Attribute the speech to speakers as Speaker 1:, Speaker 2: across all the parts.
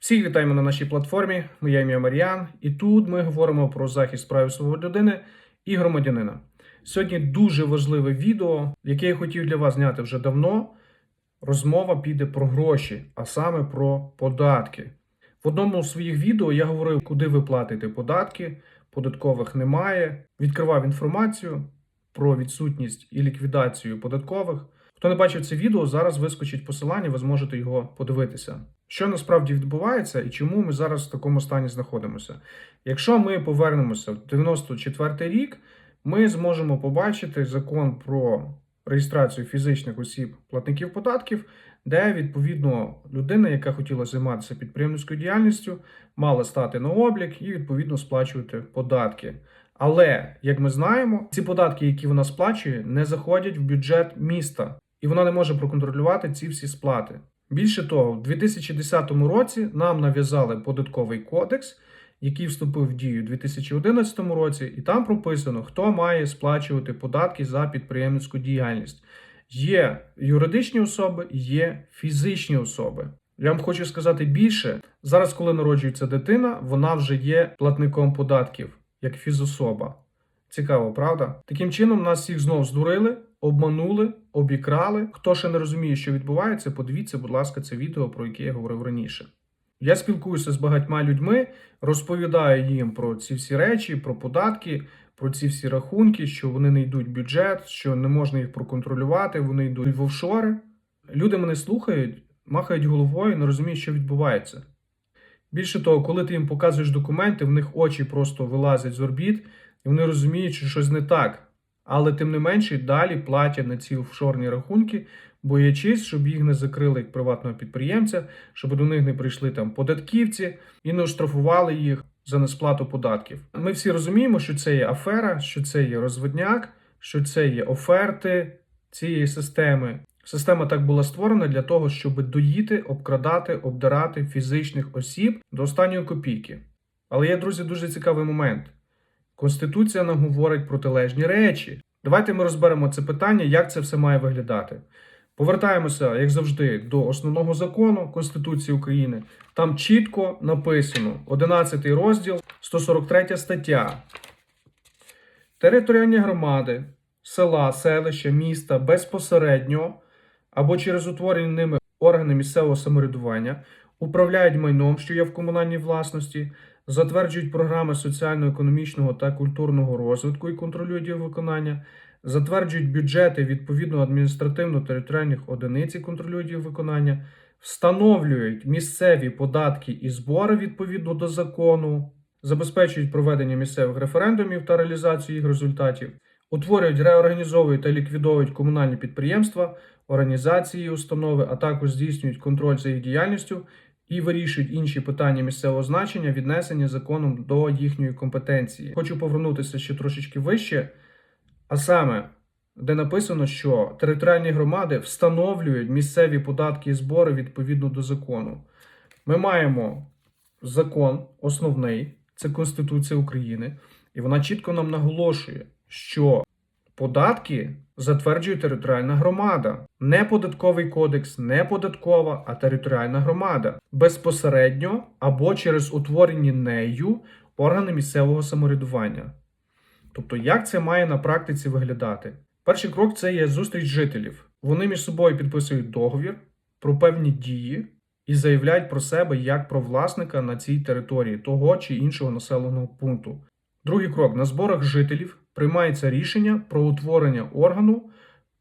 Speaker 1: Всіх вітаємо на нашій платформі. Моє ім'я Мар'ян, і тут ми говоримо про захист прав і свобод людини і громадянина. Сьогодні дуже важливе відео, яке я хотів для вас зняти вже давно. Розмова піде про гроші, а саме про податки. В одному з своїх відео я говорив, куди ви платите податки, податкових немає. Відкривав інформацію про відсутність і ліквідацію податкових. Хто не бачив це відео, зараз вискочить посилання, ви зможете його подивитися. Що насправді відбувається і чому ми зараз в такому стані знаходимося? Якщо ми повернемося в 94 рік, ми зможемо побачити закон про реєстрацію фізичних осіб платників податків, де відповідно людина, яка хотіла займатися підприємницькою діяльністю, мала стати на облік і відповідно сплачувати податки. Але як ми знаємо, ці податки, які вона сплачує, не заходять в бюджет міста, і вона не може проконтролювати ці всі сплати. Більше того, в 2010 році нам нав'язали податковий кодекс, який вступив в дію у 2011 році, і там прописано, хто має сплачувати податки за підприємницьку діяльність. Є юридичні особи, є фізичні особи. Я вам хочу сказати більше. Зараз, коли народжується дитина, вона вже є платником податків як фізособа. Цікаво, правда? Таким чином, нас всіх знов здурили, обманули, обікрали. Хто ще не розуміє, що відбувається, подивіться, будь ласка, це відео, про яке я говорив раніше. Я спілкуюся з багатьма людьми, розповідаю їм про ці всі речі, про податки, про ці всі рахунки, що вони не йдуть в бюджет, що не можна їх проконтролювати, вони йдуть в офшори. Люди мене слухають, махають головою, не розуміють, що відбувається. Більше того, коли ти їм показуєш документи, в них очі просто вилазять з орбіт, і вони розуміють, що щось не так. Але тим не менше далі платять на ці офшорні рахунки, боячись, щоб їх не закрили як приватного підприємця, щоб до них не прийшли там податківці і не оштрафували їх за несплату податків. Ми всі розуміємо, що це є афера, що це є розводняк, що це є оферти цієї системи. Система так була створена для того, щоб доїти, обкрадати, обдирати фізичних осіб до останньої копійки. Але є, друзі, дуже цікавий момент. Конституція нам говорить протилежні речі. Давайте ми розберемо це питання, як це все має виглядати. Повертаємося, як завжди, до основного закону Конституції України. Там чітко написано 11 розділ, 143 стаття. Територіальні громади, села, селища, міста безпосередньо або через утворені ними органи місцевого самоврядування управляють майном, що є в комунальній власності, затверджують програми соціально-економічного та культурного розвитку і контролюють їх виконання, затверджують бюджети відповідно адміністративно-територіальних одиниць і контролюють їх виконання, встановлюють місцеві податки і збори відповідно до закону, забезпечують проведення місцевих референдумів та реалізацію їх результатів, утворюють, реорганізовують та ліквідовують комунальні підприємства, організації і установи, а також здійснюють контроль за їх діяльністю і вирішують інші питання місцевого значення, віднесені законом до їхньої компетенції. Хочу повернутися ще трошечки вище, а саме, де написано, що територіальні громади встановлюють місцеві податки і збори відповідно до закону. Ми маємо закон основний, це Конституція України, і вона чітко нам наголошує, що податки затверджує територіальна громада. Не податковий кодекс, не податкова, а територіальна громада. Безпосередньо або через утворені нею органи місцевого самоврядування. Тобто, як це має на практиці виглядати? Перший крок це є зустріч жителів. Вони між собою підписують договір про певні дії і заявляють про себе як про власника на цій території того чи іншого населеного пункту. Другий крок на зборах жителів приймається рішення про утворення органу,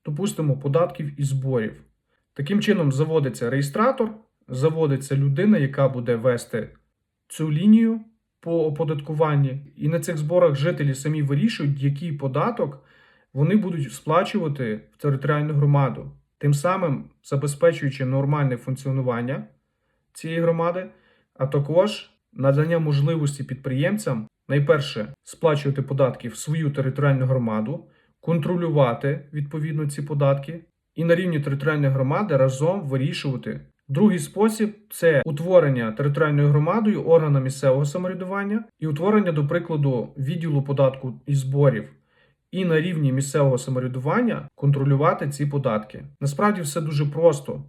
Speaker 1: допустимо, податків і зборів. Таким чином, заводиться реєстратор, заводиться людина, яка буде вести цю лінію по оподаткуванні, і на цих зборах жителі самі вирішують, який податок вони будуть сплачувати в територіальну громаду, тим самим забезпечуючи нормальне функціонування цієї громади, а також надання можливості підприємцям найперше сплачувати податки в свою територіальну громаду, контролювати відповідно ці податки, і на рівні територіальної громади разом вирішувати. Другий спосіб це утворення територіальною громадою органа місцевого самоврядування і утворення, до прикладу, відділу податку і зборів. І на рівні місцевого самоврядування контролювати ці податки. Насправді все дуже просто.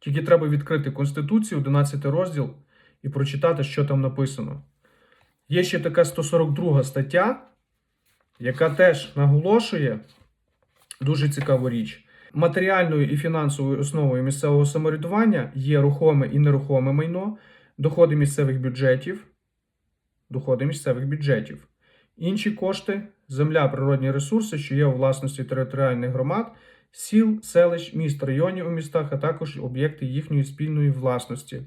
Speaker 1: Тільки треба відкрити Конституцію, 11 розділ, і прочитати, що там написано. Є ще така 142 стаття, яка теж наголошує дуже цікаву річ. Матеріальною і фінансовою основою місцевого самоврядування є рухоме і нерухоме майно, доходи місцевих бюджетів, доходи місцевих бюджетів. Інші кошти земля, природні ресурси, що є у власності територіальних громад, сіл, селищ, міст, районів у містах, а також об'єкти їхньої спільної власності.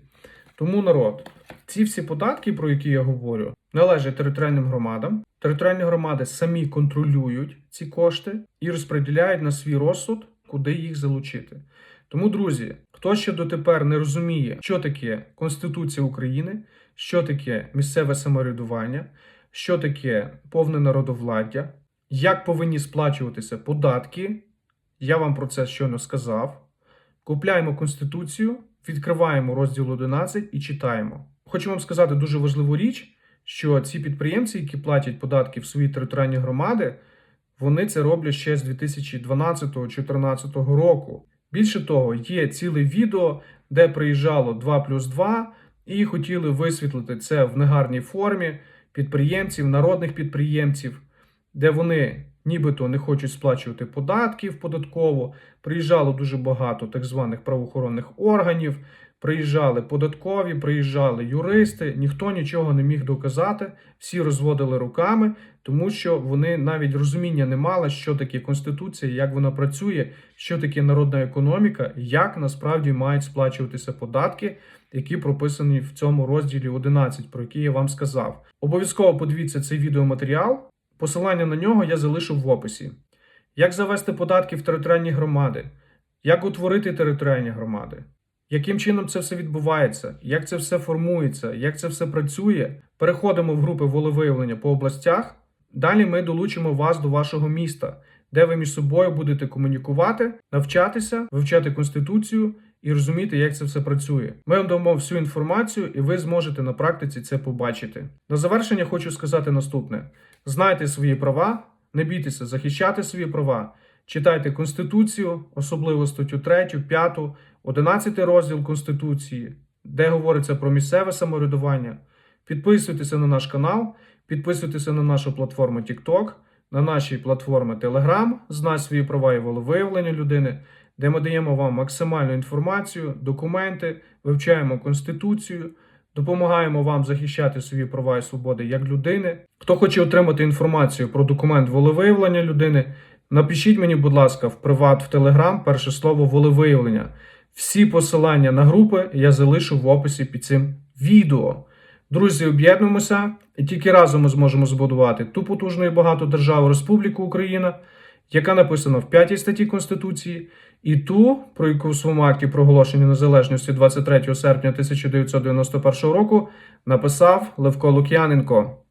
Speaker 1: Тому народ, ці всі податки, про які я говорю, належать територіальним громадам. Територіальні громади самі контролюють ці кошти і розподіляють на свій розсуд, куди їх залучити. Тому, друзі, хто ще дотепер не розуміє, що таке Конституція України, що таке місцеве самоврядування, що таке повне народовладдя, як повинні сплачуватися податки, я вам про це щойно сказав. Купляємо Конституцію, відкриваємо розділ 11 і читаємо. Хочу вам сказати дуже важливу річ, що ці підприємці, які платять податки в свої територіальні громади, вони це роблять ще з 2012-2014 року. Більше того, є ціле відео, де приїжджало 2 плюс 2 і хотіли висвітлити це в негарній формі підприємців, народних підприємців, де вони нібито не хочуть сплачувати податків податково. Приїжджало дуже багато так званих правоохоронних органів, приїжджали податкові, приїжджали юристи, ніхто нічого не міг доказати, всі розводили руками, тому що вони навіть розуміння не мали, що таке конституція, як вона працює, що таке народна економіка, як насправді мають сплачуватися податки, які прописані в цьому розділі 11, про який я вам сказав. Обов'язково подивіться цей відеоматеріал. Посилання на нього я залишу в описі. Як завести податки в територіальні громади? Як утворити територіальні громади? Яким чином це все відбувається? Як це все формується? Як це все працює? Переходимо в групи волевиявлення по областях. Далі ми долучимо вас до вашого міста, де ви між собою будете комунікувати, навчатися, вивчати конституцію і розуміти, як це все працює. Ми вам дамо всю інформацію, і ви зможете на практиці це побачити. На завершення хочу сказати наступне: знайте свої права, не бійтеся захищати свої права. Читайте Конституцію, особливо статтю 3, 5, 11 розділ Конституції, де говориться про місцеве самоврядування. Підписуйтеся на наш канал, підписуйтеся на нашу платформу TikTok, на наші платформи Telegram, знай свої права і волевиявлення людини, де ми даємо вам максимальну інформацію, документи, вивчаємо Конституцію, допомагаємо вам захищати свої права і свободи як людини. Хто хоче отримати інформацію про документ волевиявлення людини, напишіть мені, будь ласка, в приват в Телеграм перше слово волевиявлення. Всі посилання на групи я залишу в описі під цим відео. Друзі, об'єднуємося, і тільки разом ми зможемо збудувати ту потужну і багату державу Республіку Україна, яка написана в 5 статті Конституції, і ту, про яку в своєму акті проголошення незалежності 23 серпня 1991 року написав Левко Лук'яненко.